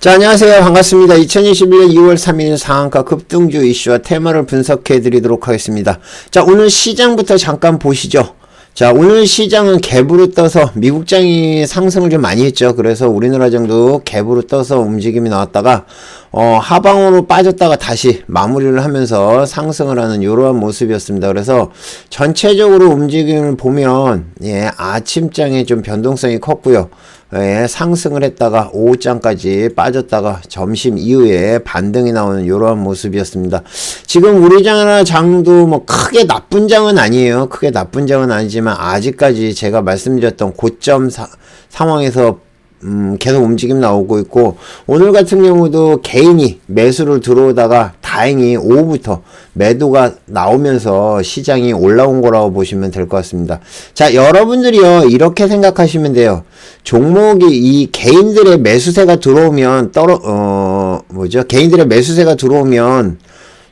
자, 안녕하세요. 반갑습니다. 2021년 2월 3일 상한가 급등주 이슈와 테마를 분석해 드리도록 하겠습니다. 자, 오늘 시장부터 잠깐 보시죠. 자, 오늘 시장은 갭으로 떠서 미국장이 상승을 좀 많이 했죠. 그래서 우리나라장도 갭으로 떠서 움직임이 나왔다가 어, 하방으로 빠졌다가 다시 마무리를 하면서 상승을 하는 이러한 모습이었습니다. 그래서 전체적으로 움직임을 보면 예, 아침장에 좀 변동성이 컸고요. 예, 상승을 했다가 오후장까지 빠졌다가 점심 이후에 반등이 나오는 이러한 모습이었습니다. 지금 우리 장이나 장도 뭐 크게 나쁜 장은 아니에요. 크게 나쁜 장은 아니지만 아직까지 제가 말씀드렸던 고점 사, 상황에서 음, 계속 움직임 나오고 있고 오늘 같은 경우도 개인이 매수를 들어오다가 다행히 오후부터 매도가 나오면서 시장이 올라온 거라고 보시면 될 것 같습니다. 자, 여러분들이요 이렇게 생각하시면 돼요. 종목이 이 개인들의 매수세가 들어오면 떨어 어 뭐죠? 개인들의 매수세가 들어오면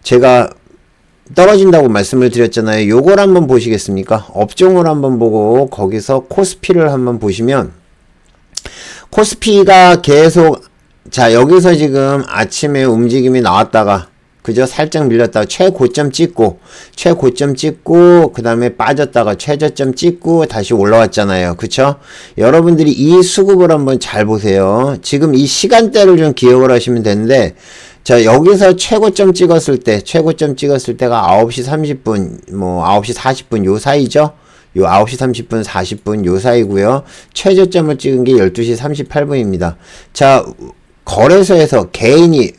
제가 떨어진다고 말씀을 드렸잖아요. 요걸 한번 보시겠습니까? 업종을 한번 보고 거기서 코스피를 한번 보시면 코스피가 계속 자 여기서 지금 아침에 움직임이 나왔다가 그저 살짝 밀렸다가 최고점 찍고 최고점 찍고 그 다음에 빠졌다가 최저점 찍고 다시 올라왔잖아요. 그쵸? 여러분들이 이 수급을 한번 잘 보세요. 지금 이 시간대를 좀 기억을 하시면 되는데 자 여기서 최고점 찍었을 때 최고점 찍었을 때가 9시 30분 뭐 9시 40분 요 사이죠 요 9시 30분, 40분 요 사이고요. 최저점을 찍은 게 12시 38분입니다. 자, 거래소에서 개인이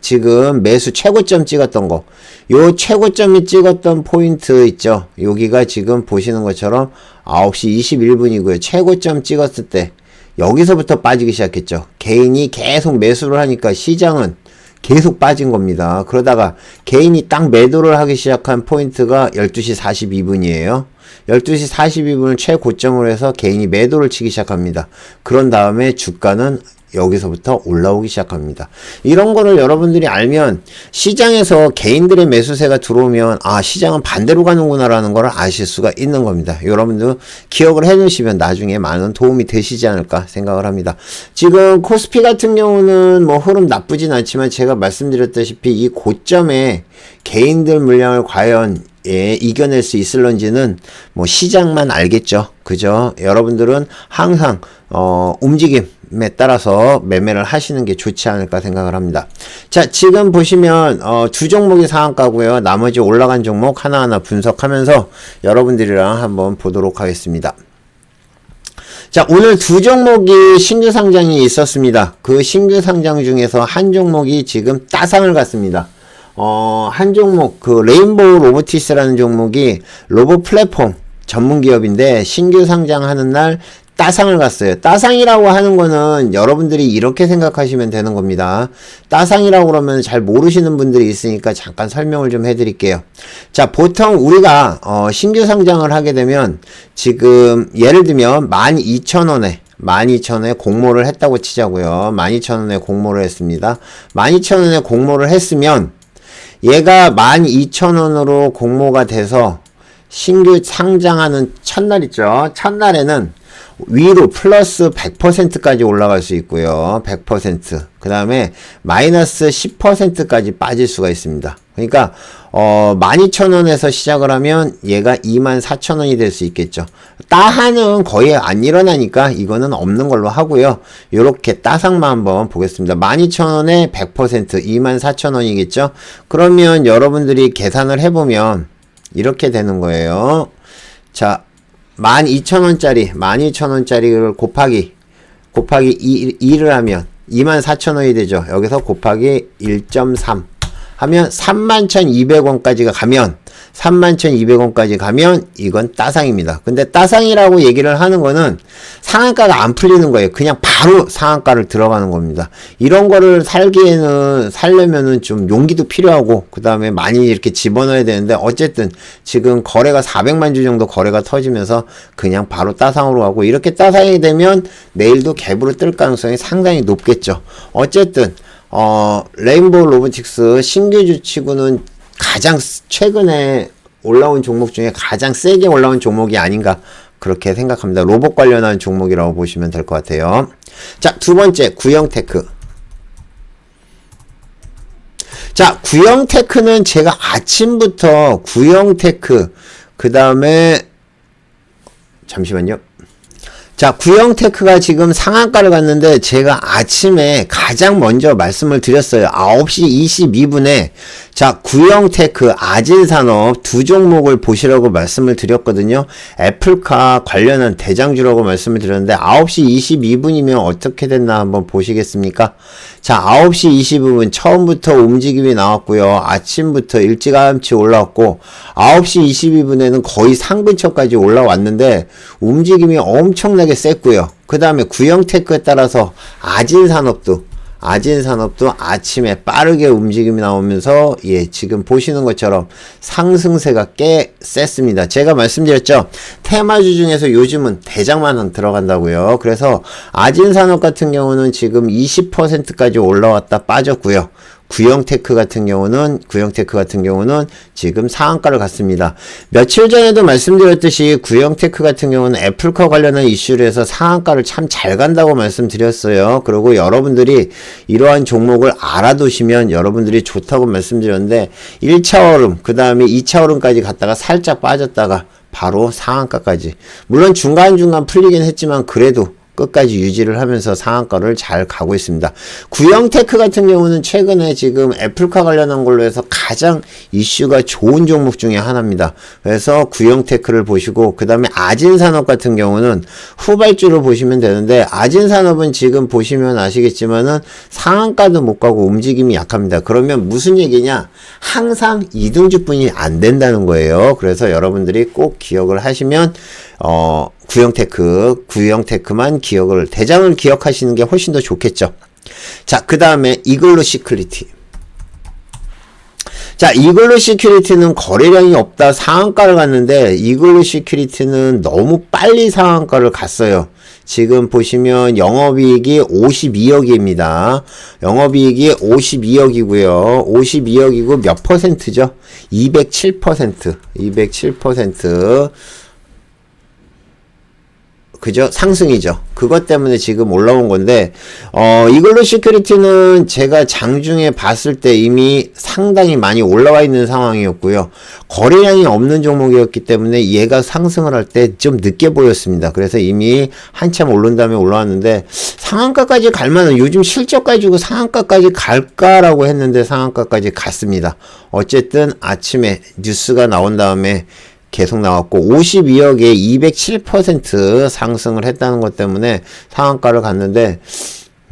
지금 매수 최고점 찍었던 거. 요 최고점이 찍었던 포인트 있죠. 여기가 지금 보시는 것처럼 9시 21분이고요. 최고점 찍었을 때 여기서부터 빠지기 시작했죠. 개인이 계속 매수를 하니까 시장은 계속 빠진 겁니다. 그러다가 개인이 딱 매도를 하기 시작한 포인트가 12시 42분이에요. 12시 42분을 최고점으로 해서 개인이 매도를 치기 시작합니다. 그런 다음에 주가는 여기서부터 올라오기 시작합니다. 이런 거를 여러분들이 알면 시장에서 개인들의 매수세가 들어오면 아 시장은 반대로 가는구나라는 걸 아실 수가 있는 겁니다. 여러분들 기억을 해두시면 나중에 많은 도움이 되시지 않을까 생각을 합니다. 지금 코스피 같은 경우는 뭐 흐름 나쁘진 않지만 제가 말씀드렸다시피 이 고점에 개인들 물량을 과연 예, 이겨낼 수 있을런지는 뭐 시장만 알겠죠. 그죠? 여러분들은 항상 어, 움직임 에 따라서 매매를 하시는 게 좋지 않을까 생각을 합니다. 자, 지금 보시면 어, 두 종목이 상한가고요. 나머지 올라간 종목 하나하나 분석하면서 여러분들이랑 한번 보도록 하겠습니다. 자, 오늘 두 종목이 신규 상장이 있었습니다. 그 신규 상장 중에서 한 종목이 지금 따상을 갔습니다. 어, 한 종목, 그 레인보우 로보티스라는 종목이 로봇 플랫폼 전문 기업인데 신규 상장하는 날 따상을 갔어요. 따상이라고 하는 거는 여러분들이 이렇게 생각하시면 되는 겁니다. 따상이라고 그러면 잘 모르시는 분들이 있으니까 잠깐 설명을 좀 해드릴게요. 자, 보통 우리가 어, 신규 상장을 하게 되면 지금 예를 들면 12,000원에 12,000원에 공모를 했다고 치자고요. 12,000원에 공모를 했습니다. 12,000원에 공모를 했으면 얘가 12,000원으로 공모가 돼서 신규 상장하는 첫날 있죠. 첫날에는 위로 플러스 100%까지 올라갈 수 있고요. 100%. 그 다음에 마이너스 10%까지 빠질 수가 있습니다. 그러니까 어 12,000원에서 시작을 하면 얘가 24,000원이 될 수 있겠죠. 따하는 거의 안 일어나니까 이거는 없는 걸로 하고요. 요렇게 따상만 한번 보겠습니다. 12,000원에 100% 24,000원이겠죠. 그러면 여러분들이 계산을 해보면 이렇게 되는 거예요. 자, 12,000원짜리, 12,000원짜리를 곱하기, 곱하기 2, 2를 하면 24,000원이 되죠. 여기서 곱하기 1.3 하면 31,200원까지가 가면 31,200원까지 가면 이건 따상입니다. 근데 따상이라고 얘기를 하는 거는 상한가가 안 풀리는 거예요. 그냥 바로 상한가를 들어가는 겁니다. 이런 거를 살기에는 살려면은 좀 용기도 필요하고 그 다음에 많이 이렇게 집어넣어야 되는데 어쨌든 지금 거래가 400만 주 정도 거래가 터지면서 그냥 바로 따상으로 가고 이렇게 따상이 되면 내일도 갭으로 뜰 가능성이 상당히 높겠죠. 어쨌든 어 레인보우 로보틱스 신규 주치고는 가장 최근에 올라온 종목 중에 가장 세게 올라온 종목이 아닌가 그렇게 생각합니다. 로봇 관련한 종목이라고 보시면 될 것 같아요. 자, 두 번째 구형테크. 자, 구형 테크는 제가 아침부터 구형 테크, 그 다음에, 잠시만요. 자, 구형 테크가 지금 상한가를 갔는데 제가 아침에 가장 먼저 말씀을 드렸어요. 9시 22분에 자, 구형 테크, 아진산업 두 종목을 보시라고 말씀을 드렸거든요. 애플카 관련한 대장주라고 말씀을 드렸는데 9시 22분이면 어떻게 됐나 한번 보시겠습니까? 자, 9시 22분 처음부터 움직임이 나왔고요. 아침부터 일찌감치 올라왔고 9시 22분에는 거의 상근처까지 올라왔는데 움직임이 엄청나게 셌고요. 그 다음에 구형 테크에 따라서 아진산업도 아진 산업도 아침에 빠르게 움직임이 나오면서 예, 지금 보시는 것처럼 상승세가 꽤 셌습니다. 제가 말씀드렸죠. 테마주 중에서 요즘은 대장만 들어간다고요. 그래서 아진 산업 같은 경우는 지금 20%까지 올라왔다 빠졌고요. 구형테크 같은 경우는 구형테크 같은 경우는 지금 상한가를 갔습니다. 며칠 전에도 말씀드렸듯이 구형테크 같은 경우는 애플카 관련한 이슈를 해서 상한가를 참 잘 간다고 말씀드렸어요. 그리고 여러분들이 이러한 종목을 알아두시면 여러분들이 좋다고 말씀드렸는데 1차 오름, 그 다음에 2차 오름까지 갔다가 살짝 빠졌다가 바로 상한가까지. 물론 중간중간 풀리긴 했지만 그래도 끝까지 유지를 하면서 상한가를 잘 가고 있습니다. 구형테크 같은 경우는 최근에 지금 애플카 관련한 걸로 해서 가장 이슈가 좋은 종목 중에 하나입니다. 그래서 구형테크를 보시고 그 다음에 아진산업 같은 경우는 후발주로 보시면 되는데 아진산업은 지금 보시면 아시겠지만은 상한가도 못 가고 움직임이 약합니다. 그러면 무슨 얘기냐? 항상 이등주뿐이 안 된다는 거예요. 그래서 여러분들이 꼭 기억을 하시면 어 구형테크, 구형테크만 기억을, 대장을 기억하시는 게 훨씬 더 좋겠죠. 자, 그 다음에 이글루 시크리티. 자, 이글루 시큐리티는 거래량이 없다 상한가를 갔는데 이글루 시큐리티는 너무 빨리 상한가를 갔어요. 지금 보시면 영업이익이 52억입니다. 영업이익이 52억이고요. 52억이고 몇 퍼센트죠? 207%. 207%. 그죠? 상승이죠. 그것 때문에 지금 올라온 건데, 어, 이걸로 시큐리티는 제가 장중에 봤을 때 이미 상당히 많이 올라와 있는 상황이었고요. 거래량이 없는 종목이었기 때문에 얘가 상승을 할 때 좀 늦게 보였습니다. 그래서 이미 한참 오른 다음에 올라왔는데, 상한가까지 갈 만한, 요즘 실적 가지고 상한가까지 갈까라고 했는데 상한가까지 갔습니다. 어쨌든 아침에 뉴스가 나온 다음에 계속 나왔고 52억에 207% 상승을 했다는 것 때문에 상한가를 갔는데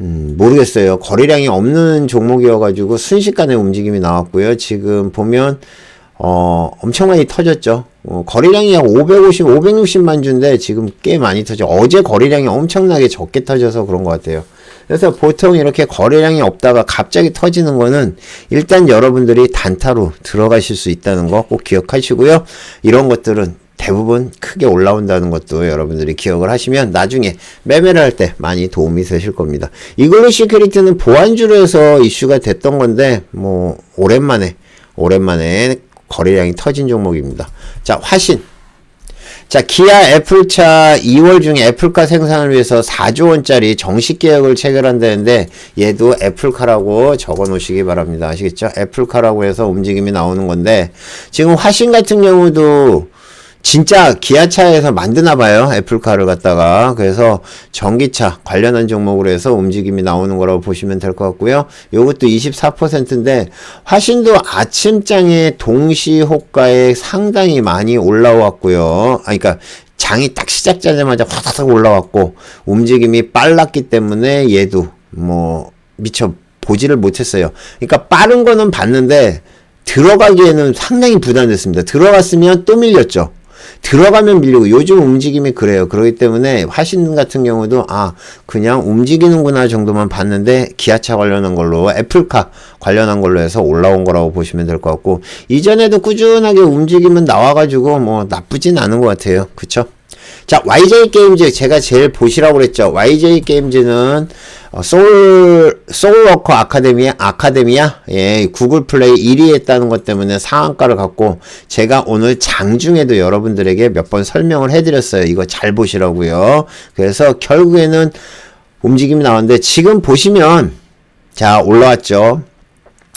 음, 모르겠어요. 거래량이 없는 종목이어가지고 순식간에 움직임이 나왔고요. 지금 보면 어, 엄청 많이 터졌죠. 어, 거래량이 약 550, 560만 주인데 지금 꽤 많이 터져. 어제 거래량이 엄청나게 적게 터져서 그런 것 같아요. 그래서 보통 이렇게 거래량이 없다가 갑자기 터지는 거는 일단 여러분들이 단타로 들어가실 수 있다는 거 꼭 기억하시고요. 이런 것들은 대부분 크게 올라온다는 것도 여러분들이 기억을 하시면 나중에 매매를 할 때 많이 도움이 되실 겁니다. 이글루 시큐리티는 보안주로 해서 이슈가 됐던 건데 뭐 오랜만에 오랜만에 거래량이 터진 종목입니다. 자, 화신 자, 기아 애플차 2월 중에 애플카 생산을 위해서 4조 원짜리 정식 계약을 체결한다는데 얘도 애플카라고 적어 놓으시기 바랍니다. 아시겠죠? 애플카라고 해서 움직임이 나오는 건데 지금 화신 같은 경우도 진짜 기아차에서 만드나 봐요. 애플카를 갖다가. 그래서 전기차 관련한 종목으로 해서 움직임이 나오는 거라고 보시면 될 것 같고요. 요것도 24%인데 화신도 아침장에 동시 호가에 상당히 많이 올라왔고요. 아 그러니까 장이 딱 시작되자마자 확확 올라왔고 움직임이 빨랐기 때문에 얘도 뭐 미처 보지를 못했어요. 그러니까 빠른 거는 봤는데 들어가기에는 상당히 부담됐습니다. 들어갔으면 또 밀렸죠. 들어가면 밀리고 요즘 움직임이 그래요. 그렇기 때문에 화신 같은 경우도 아 그냥 움직이는구나 정도만 봤는데 기아차 관련한 걸로 애플카 관련한 걸로 해서 올라온 거라고 보시면 될 것 같고 이전에도 꾸준하게 움직임은 나와가지고 뭐 나쁘진 않은 것 같아요. 그쵸? 자, YJ 게임즈 제가 제일 보시라고 그랬죠. YJ 게임즈는 어, 소울 소울워커 아카데미아 아카데미아 예, 구글 플레이 1위 했다는 것 때문에 상한가를 갖고 제가 오늘 장중에도 여러분들에게 몇 번 설명을 해 드렸어요. 이거 잘 보시라고요. 그래서 결국에는 움직임이 나왔는데 지금 보시면 자, 올라왔죠.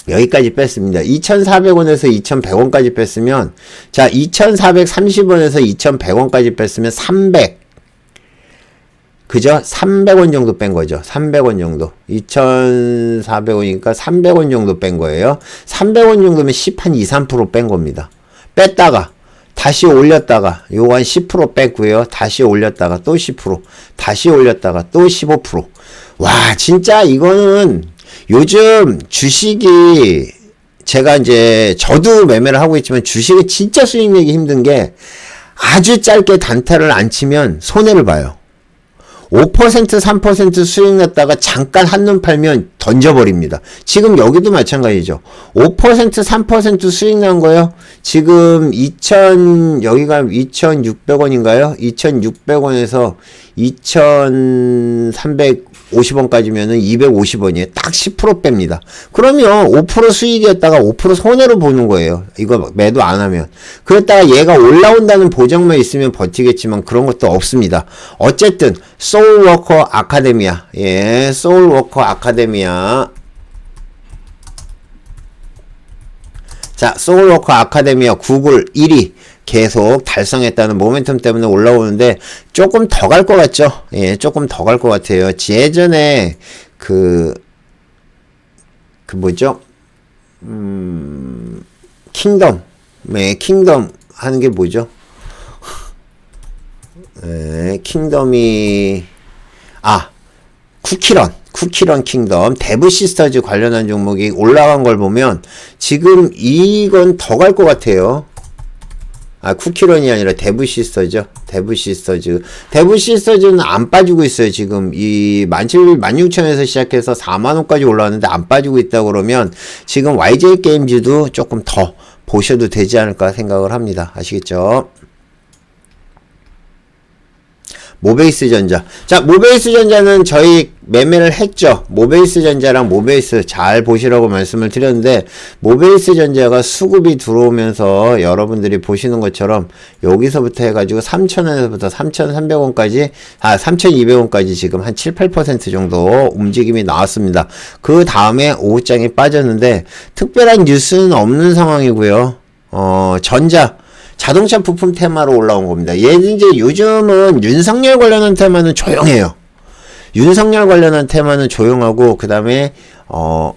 여기까지 뺐습니다. 2,400원에서 2,100원까지 뺐으면, 자, 2,430원에서 2,100원까지 뺐으면 300. 그죠? 300원 정도 뺀 거죠. 300원 정도. 2,400원이니까 300원 정도 뺀 거예요. 300원 정도면 10, 한 2, 3%뺀 겁니다. 뺐다가, 다시 올렸다가, 요거 한 10% 뺐고요. 다시 올렸다가 또 10%, 다시 올렸다가 또 15%. 와, 진짜 이거는 요즘 주식이 제가 이제 저도 매매를 하고 있지만 주식이 진짜 수익 내기 힘든 게 아주 짧게 단타를 안 치면 손해를 봐요. 5% 3% 수익 냈다가 잠깐 한눈 팔면 던져버립니다. 지금 여기도 마찬가지죠. 5% 3% 수익 난 거요. 지금 2,000 여기가 2,600원인가요? 2,600원에서 2,350원까지면은 250원이에요. 딱 10% 뺍니다. 그러면 5% 수익이었다가 5% 손해로 보는 거예요. 이거 매도 안 하면. 그랬다가 얘가 올라온다는 보장만 있으면 버티겠지만 그런 것도 없습니다. 어쨌든 소울워커 아카데미아. 예, 소울워커 아카데미아. 자, 소울워커 아카데미아 구글 1위 계속 달성했다는 모멘텀 때문에 올라오는데 조금 더 갈 것 같죠? 예, 조금 더 갈 것 같아요. 예전에 그, 그 뭐죠? 음, 킹덤. 네, 킹덤 하는 게 뭐죠? 예, 킹덤이, 아, 쿠키런. 쿠키런 킹덤, 데브 시스터즈 관련한 종목이 올라간 걸 보면 지금 이건 더 갈 것 같아요. 아, 쿠키런이 아니라 데브 시스터죠. 데브 시스터즈. 데브 시스터즈는 안 빠지고 있어요, 지금. 이 17, 16,000에서 시작해서 4만원까지 올라왔는데 안 빠지고 있다 그러면 지금 YJ 게임즈도 조금 더 보셔도 되지 않을까 생각을 합니다. 아시겠죠? 모베이스 전자. 자, 모베이스 전자는 저희 매매를 했죠. 모베이스 전자랑 모베이스 잘 보시라고 말씀을 드렸는데, 모베이스 전자가 수급이 들어오면서 여러분들이 보시는 것처럼 여기서부터 해가지고 3,000원에서부터 3,300원까지, 아, 3,200원까지 지금 한 7, 8% 정도 움직임이 나왔습니다. 그 다음에 오후장이 빠졌는데, 특별한 뉴스는 없는 상황이고요. 어, 전자. 자동차 부품 테마로 올라온 겁니다. 얘는 이제 요즘은 윤석열 관련한 테마는 조용해요. 윤석열 관련한 테마는 조용하고 그 다음에 어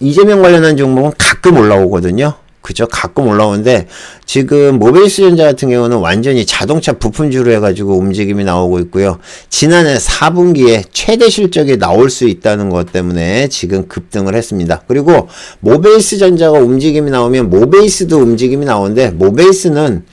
이재명 관련한 종목은 가끔 올라오거든요. 그죠? 가끔 올라오는데 지금 모베이스 전자 같은 경우는 완전히 자동차 부품주로 해가지고 움직임이 나오고 있고요. 지난해 4분기에 최대 실적이 나올 수 있다는 것 때문에 지금 급등을 했습니다. 그리고 모베이스 전자가 움직임이 나오면 모베이스도 움직임이 나오는데 모베이스는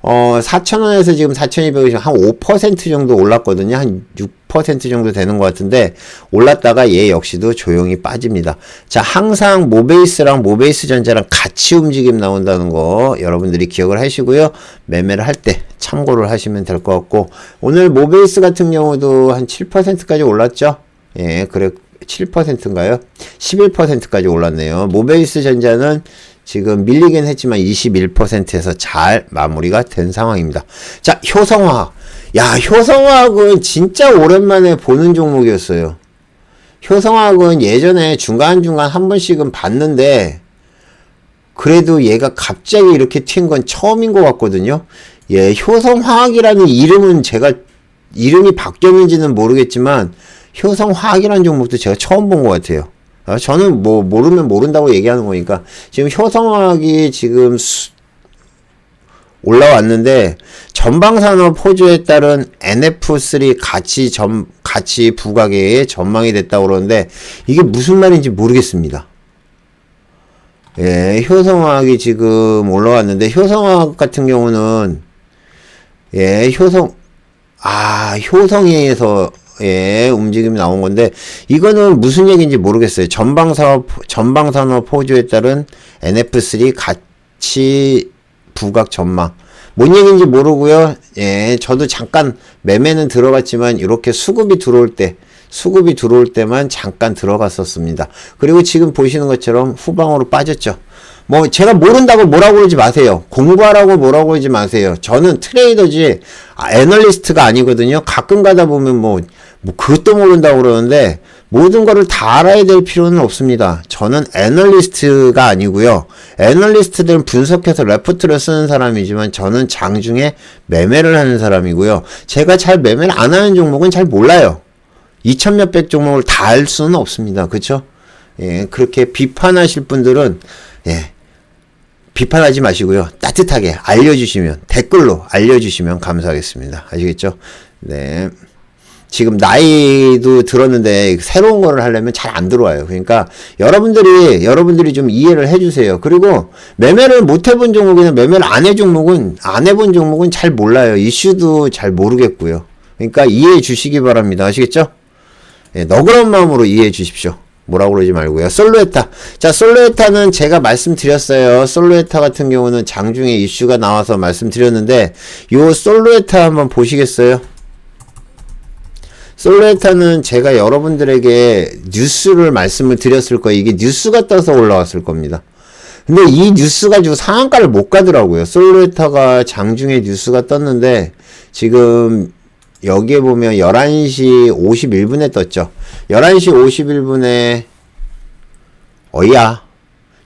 어, 4,000원에서 지금 4,200원이 한 5% 정도 올랐거든요. 한 6% 정도 되는 것 같은데, 올랐다가 얘 역시도 조용히 빠집니다. 자, 항상 모베이스랑 모베이스 전자랑 같이 움직임 나온다는 거 여러분들이 기억을 하시고요. 매매를 할 때 참고를 하시면 될 것 같고, 오늘 모베이스 같은 경우도 한 7%까지 올랐죠? 예, 그래, 7%인가요? 11%까지 올랐네요. 모베이스 전자는 지금 밀리긴 했지만 21%에서 잘 마무리가 된 상황입니다. 자, 효성화학. 야, 효성화학은 진짜 오랜만에 보는 종목이었어요. 효성화학은 예전에 중간중간 한 번씩은 봤는데, 그래도 얘가 갑자기 이렇게 튄 건 처음인 것 같거든요. 예, 효성화학이라는 이름은 제가, 이름이 바뀌었는지는 모르겠지만, 효성화학이라는 종목도 제가 처음 본 것 같아요. 아, 저는 뭐 모르면 모른다고 얘기하는 거니까 지금 효성학이 지금 수, 올라왔는데 전방산업 호주에 따른 NF3 가치 점 가치 부가계의 전망이 됐다고 그러는데 이게 무슨 말인지 모르겠습니다. 예, 효성학이 지금 올라왔는데 효성학 같은 경우는 예, 효성 아, 효성에서 예, 움직임이 나온 건데 이거는 무슨 얘기인지 모르겠어요. 전방 사업 전방 산업 호주에 따른 NF3 가치 부각 전망. 뭔 얘기인지 모르고요. 예, 저도 잠깐 매매는 들어갔지만 이렇게 수급이 들어올 때 수급이 들어올 때만 잠깐 들어갔었습니다. 그리고 지금 보시는 것처럼 후방으로 빠졌죠. 뭐 제가 모른다고 뭐라고 그러지 마세요. 공부하라고 뭐라고 그러지 마세요. 저는 트레이더지 아, 애널리스트가 아니거든요. 가끔 가다 보면 뭐, 뭐 그것도 모른다고 그러는데 모든 거를 다 알아야 될 필요는 없습니다. 저는 애널리스트가 아니고요. 애널리스트들은 분석해서 레포트를 쓰는 사람이지만 저는 장중에 매매를 하는 사람이고요. 제가 잘 매매를 안 하는 종목은 잘 몰라요. 2천 몇백 종목을 다 알 수는 없습니다. 그쵸? 예, 그렇게 비판하실 분들은, 예, 비판하지 마시고요. 따뜻하게 알려주시면, 댓글로 알려주시면 감사하겠습니다. 아시겠죠? 네. 지금 나이도 들었는데 새로운 거를 하려면 잘 안 들어와요. 그러니까 여러분들이 여러분들이 좀 이해를 해주세요. 그리고 매매를 못 해본 종목이나 매매를 안 해 종목은 안 해본 종목은 잘 몰라요. 이슈도 잘 모르겠고요. 그러니까 이해해 주시기 바랍니다. 아시겠죠? 예, 너그러운 마음으로 이해해 주십시오. 뭐라고 그러지 말고요. 솔로에타. 자, 솔로에타는 제가 말씀드렸어요. 솔로에타 같은 경우는 장중에 이슈가 나와서 말씀드렸는데 요 솔로에타 한번 보시겠어요? 솔레타는 제가 여러분들에게 뉴스를 말씀을 드렸을 거예요. 이게 뉴스가 떠서 올라왔을 겁니다. 근데 이 뉴스 가지고 상한가를 못 가더라고요. 솔레타가 장중에 뉴스가 떴는데 지금 여기에 보면 11시 51분에 떴죠. 11시 51분에 어이야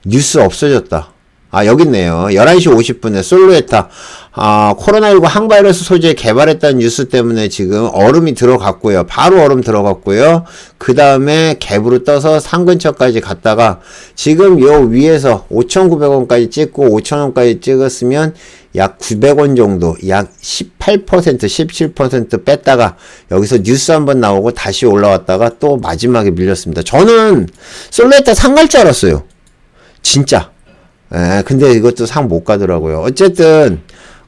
뉴스 없어졌다. 아 여기 있네요. 11시 50분에 솔로에타 아, 코로나19 항바이러스 소재 개발했다는 뉴스 때문에 지금 얼음이 들어갔고요. 바로 얼음 들어갔고요. 그 다음에 갭으로 떠서 산 근처까지 갔다가 지금 요 위에서 5,900원까지 찍고 5,000원까지 찍었으면 약 900원 정도, 약 18%, 17% 뺐다가 여기서 뉴스 한번 나오고 다시 올라왔다가 또 마지막에 밀렸습니다. 저는 솔레타 상갈 줄 알았어요. 진짜. 에, 근데 이것도 상 못 가더라고요. 어쨌든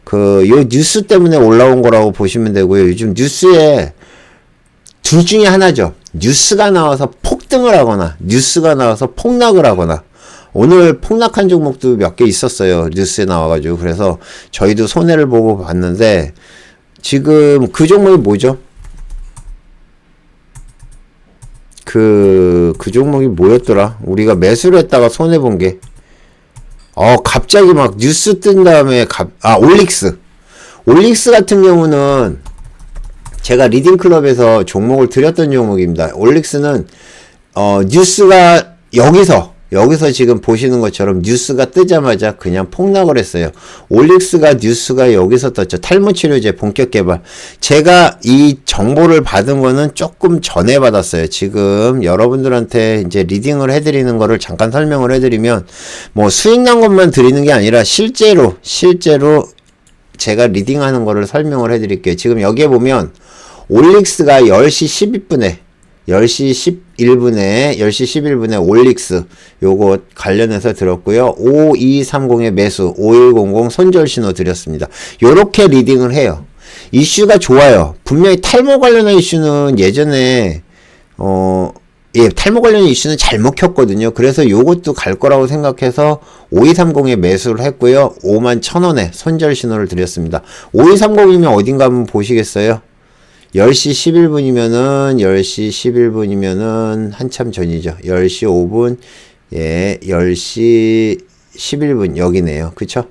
그 요 뉴스 때문에 올라온 거라고 보시면 되고요. 요즘 뉴스에 둘 중에 하나죠. 뉴스가 나와서 폭등을 하거나 뉴스가 나와서 폭락을 하거나 오늘 폭락한 종목도 몇 개 있었어요. 뉴스에 나와가지고 그래서 저희도 손해를 보고 봤는데 지금 그 종목이 뭐죠? 그, 그 종목이 뭐였더라? 우리가 매수를 했다가 손해본 게. 어, 갑자기 막 뉴스 뜬 다음에 갑, 아, 올릭스. 올릭스 같은 경우는 제가 리딩 클럽에서 종목을 드렸던 종목입니다. 올릭스는, 어, 뉴스가 여기서 여기서 지금 보시는 것처럼 뉴스가 뜨자마자 그냥 폭락을 했어요. 올릭스가 뉴스가 여기서 떴죠. 탈모 치료제 본격 개발. 제가 이 정보를 받은 거는 조금 전에 받았어요. 지금 여러분들한테 이제 리딩을 해드리는 거를 잠깐 설명을 해드리면 뭐 수익 난 것만 드리는 게 아니라 실제로 실제로 제가 리딩하는 거를 설명을 해드릴게요. 지금 여기에 보면 올릭스가 10시 12분에 10시 11분에 10시 11분에 올릭스 요거 관련해서 들었고요. 5230의 매수 5100 손절 신호 드렸습니다. 요렇게 리딩을 해요. 이슈가 좋아요. 분명히 탈모 관련한 이슈는 예전에 어 예, 탈모 관련 이슈는 잘 먹혔거든요. 그래서 요것도 갈 거라고 생각해서 5230에 매수를 했고요. 5만 1000원에 손절 신호를 드렸습니다. 5230이면 어딘가 한번 보시겠어요? 10시 11분이면은 10시 11분이면은 한참 전이죠. 10시 5분 예, 10시 11분 여기네요. 그쵸?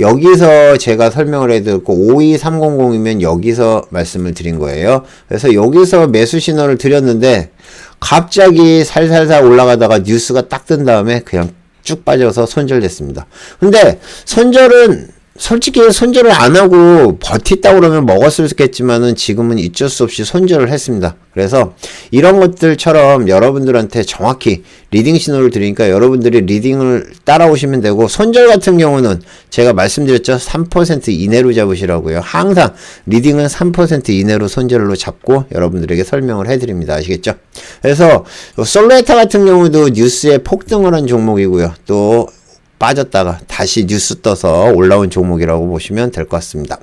여기서 제가 설명을 해드렸고 52300이면 여기서 말씀을 드린 거예요. 그래서 여기서 매수 신호를 드렸는데 갑자기 살살살 올라가다가 뉴스가 딱 뜬 다음에 그냥 쭉 빠져서 손절됐습니다. 근데 손절은 솔직히 손절을 안 하고 버티다 그러면 먹었을 겠지만은 지금은 어쩔 수 없이 손절을 했습니다. 그래서 이런 것들처럼 여러분들한테 정확히 리딩 신호를 드리니까 여러분들이 리딩을 따라오시면 되고 손절 같은 경우는 제가 말씀드렸죠. 3% 이내로 잡으시라고요. 항상 리딩은 3% 이내로 손절로 잡고 여러분들에게 설명을 해드립니다. 아시겠죠? 그래서 솔레타 같은 경우도 뉴스에 폭등을 한 종목이고요. 또 빠졌다가 다시 뉴스 떠서 올라온 종목이라고 보시면 될 것 같습니다.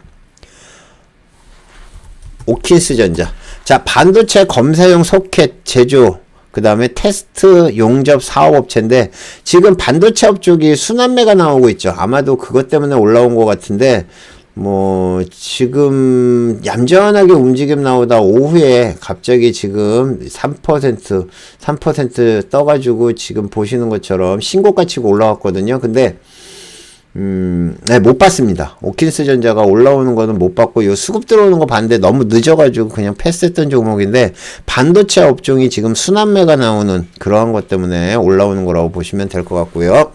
오킨스 전자. 자, 반도체 검사용 소켓 제조, 그 다음에 테스트 용접 사업업체인데, 지금 반도체 업 쪽이 순환매가 나오고 있죠. 아마도 그것 때문에 올라온 것 같은데, 뭐 지금 얌전하게 움직임 나오다 오후에 갑자기 지금 3% 3% 떠가지고 지금 보시는 것처럼 신고가 치고 올라왔거든요. 근데 음, 네, 못 봤습니다. 오킨스 전자가 올라오는 거는 못 봤고, 요 수급 들어오는 거 봤는데 너무 늦어가지고 그냥 패스했던 종목인데, 반도체 업종이 지금 순환매가 나오는 그러한 것 때문에 올라오는 거라고 보시면 될 것 같고요.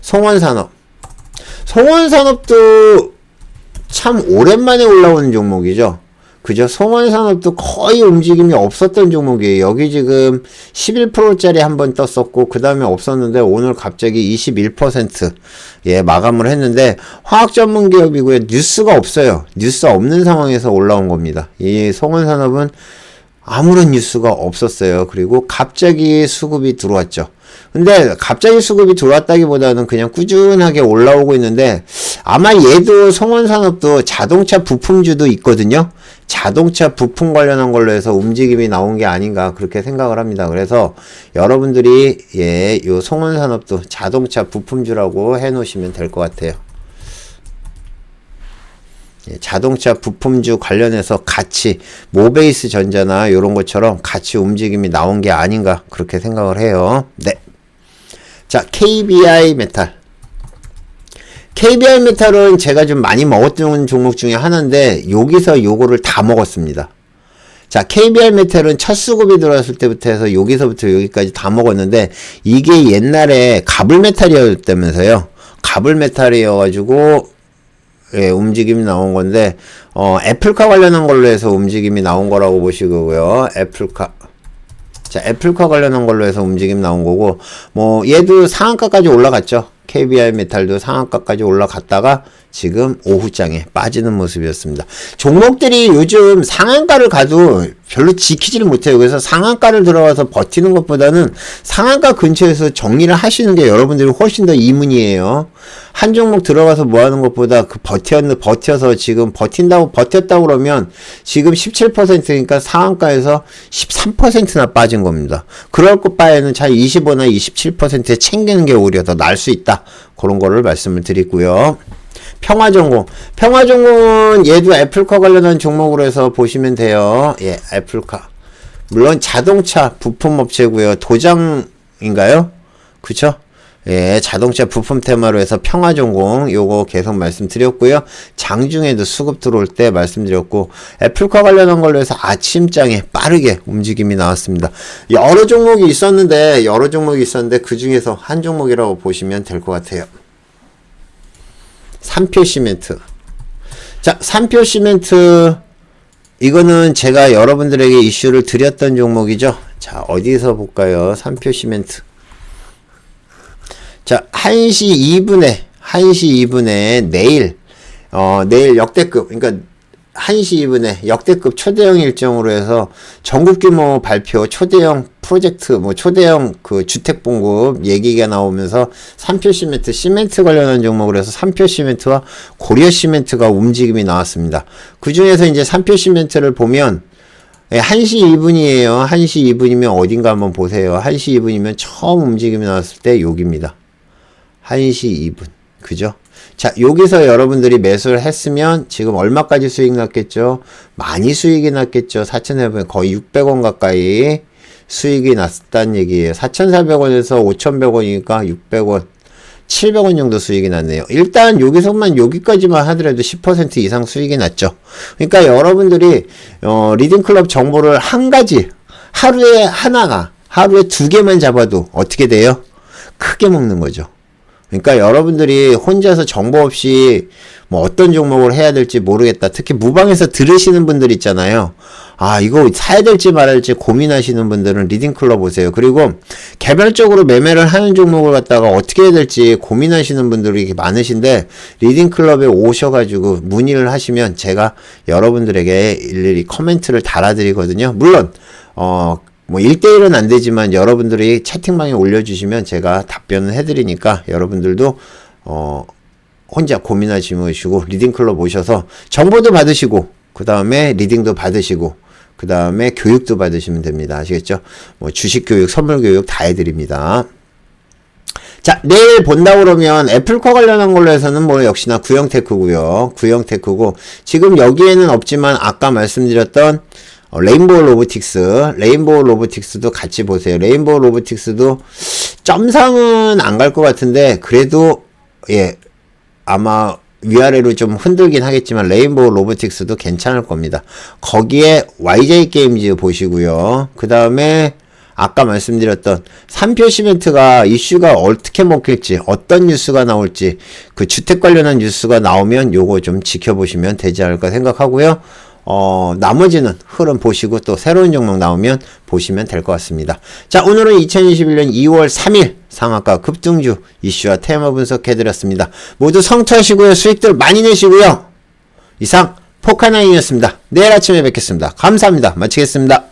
송원산업. 송원산업도 참 오랜만에 올라오는 종목이죠. 그죠? 송원산업도 거의 움직임이 없었던 종목이에요. 여기 지금 11%짜리 한 번 떴었고, 그 다음에 없었는데, 오늘 갑자기 21%, 예, 마감을 했는데, 화학 전문 기업이고요. 뉴스가 없어요. 뉴스 없는 상황에서 올라온 겁니다. 이 송원산업은 아무런 뉴스가 없었어요. 그리고 갑자기 수급이 들어왔죠. 근데 갑자기 수급이 들어왔다기보다는 그냥 꾸준하게 올라오고 있는데 아마 얘도 송원산업도 자동차 부품주도 있거든요. 자동차 부품 관련한 걸로 해서 움직임이 나온 게 아닌가 그렇게 생각을 합니다. 그래서 여러분들이 예, 요 송원산업도 자동차 부품주라고 해 놓으시면 될 것 같아요. 예, 자동차 부품주 관련해서 같이 모베이스 전자나 이런 것처럼 같이 움직임이 나온 게 아닌가 그렇게 생각을 해요. 네. 자, KBI 메탈. KBI 메탈은 제가 좀 많이 먹었던 종목 중에 하나인데 여기서 요거를 다 먹었습니다. 자, KBI 메탈은 첫 수급이 들어왔을 때부터 해서 여기서부터 여기까지 다 먹었는데 이게 옛날에 가불 메탈이었다면서요. 가불 메탈이어가지고 예, 움직임이 나온 건데 어, 애플카 관련한 걸로 해서 움직임이 나온 거라고 보시고요. 애플카 자, 애플카 관련한 걸로 해서 움직임 나온 거고 뭐 얘도 상한가까지 올라갔죠. KBI 메탈도 상한가까지 올라갔다가 지금 오후장에 빠지는 모습이었습니다. 종목들이 요즘 상한가를 가도 별로 지키지를 못해요. 그래서 상한가를 들어가서 버티는 것보다는 상한가 근처에서 정리를 하시는 게 여러분들이 훨씬 더 이문이에요. 한 종목 들어가서 뭐 하는 것보다 그 버텨, 버텨서 지금 버틴다고, 버텼다고 그러면 지금 17%니까 상한가에서 13%나 빠진 겁니다. 그럴 것 바에는 차 25나 27%에 챙기는 게 오히려 더 나을 수 있다. 그런 거를 말씀을 드리고요. 평화전공. 평화전공은 얘도 애플카 관련한 종목으로 해서 보시면 돼요. 예, 애플카. 물론 자동차 부품 업체고요. 도장인가요? 그쵸? 예, 자동차 부품 테마로 해서 평화 전공 요거 계속 말씀드렸고요. 장중에도 수급 들어올 때 말씀드렸고 애플카 관련한 걸로 해서 아침장에 빠르게 움직임이 나왔습니다. 여러 종목이 있었는데 여러 종목이 있었는데 그 중에서 한 종목이라고 보시면 될 것 같아요. 삼표 시멘트. 자, 삼표 시멘트 이거는 제가 여러분들에게 이슈를 드렸던 종목이죠. 자, 어디서 볼까요? 삼표 시멘트. 자, 1시 2분에 1시 2분에 내일 어, 내일 역대급 그러니까 1시 2분에 역대급 초대형 일정으로 해서 전국 규모 발표 초대형 프로젝트 뭐 초대형 그 주택 봉급 얘기가 나오면서 삼표 시멘트 시멘트 관련한 종목으로 해서 삼표 시멘트와 고려 시멘트가 움직임이 나왔습니다. 그 중에서 이제 삼표 시멘트를 보면 1시 예, 2분이에요. 1시 2분이면 어딘가 한번 보세요. 1시 2분이면 처음 움직임이 나왔을 때 여기입니다. 1시 2분. 그죠? 자, 여기서 여러분들이 매수를 했으면 지금 얼마까지 수익 났겠죠? 많이 수익이 났겠죠? 4,400원, 거의 600원 가까이 수익이 났다는 얘기예요. 4,400원에서 5,100원이니까 600원, 700원 정도 수익이 났네요. 일단 여기서만 여기까지만 하더라도 10% 이상 수익이 났죠. 그러니까 여러분들이 어, 리딩클럽 정보를 한 가지 하루에 하나가 하루에 두 개만 잡아도 어떻게 돼요? 크게 먹는 거죠. 그러니까 여러분들이 혼자서 정보 없이 뭐 어떤 종목을 해야 될지 모르겠다. 특히 무방에서 들으시는 분들 있잖아요. 아, 이거 사야 될지 될지 고민하시는 분들은 리딩클럽 오세요. 그리고 개별적으로 매매를 하는 종목을 갖다가 어떻게 해야 될지 고민하시는 분들이 많으신데 리딩클럽에 오셔가지고 문의를 하시면 제가 여러분들에게 일일이 코멘트를 달아드리거든요. 물론, 어, 뭐 1대1은 안 되지만 여러분들이 채팅방에 올려주시면 제가 답변을 해드리니까 여러분들도 어 혼자 고민하지 마시고 리딩클럽 오셔서 정보도 받으시고 그 다음에 리딩도 받으시고 그 다음에 교육도 받으시면 됩니다. 아시겠죠? 뭐 주식 교육, 선물 교육 다 해드립니다. 자, 내일 본다 그러면 애플과 관련한 걸로 해서는 뭐 역시나 구형테크고요. 구형테크고 지금 여기에는 없지만 아까 말씀드렸던 어, 레인보우 로보틱스, 레인보우 로보틱스도 같이 보세요. 레인보우 로보틱스도 점상은 안 갈 것 같은데 그래도 예 아마 위아래로 좀 흔들긴 하겠지만 레인보우 로보틱스도 괜찮을 겁니다. 거기에 YJ 게임즈 보시고요. 그 다음에 아까 말씀드렸던 3표 시멘트가 이슈가 어떻게 먹힐지 어떤 뉴스가 나올지 그 주택 관련한 뉴스가 나오면 요거 좀 지켜보시면 되지 않을까 생각하고요. 어, 나머지는 흐름 보시고 또 새로운 종목 나오면 보시면 될 것 같습니다. 자, 오늘은 2021년 2월 3일 상한가 급등주 이슈와 테마 분석해드렸습니다. 모두 성투하시고요. 수익들 많이 내시고요. 이상 포카나인이었습니다. 내일 아침에 뵙겠습니다. 감사합니다. 마치겠습니다.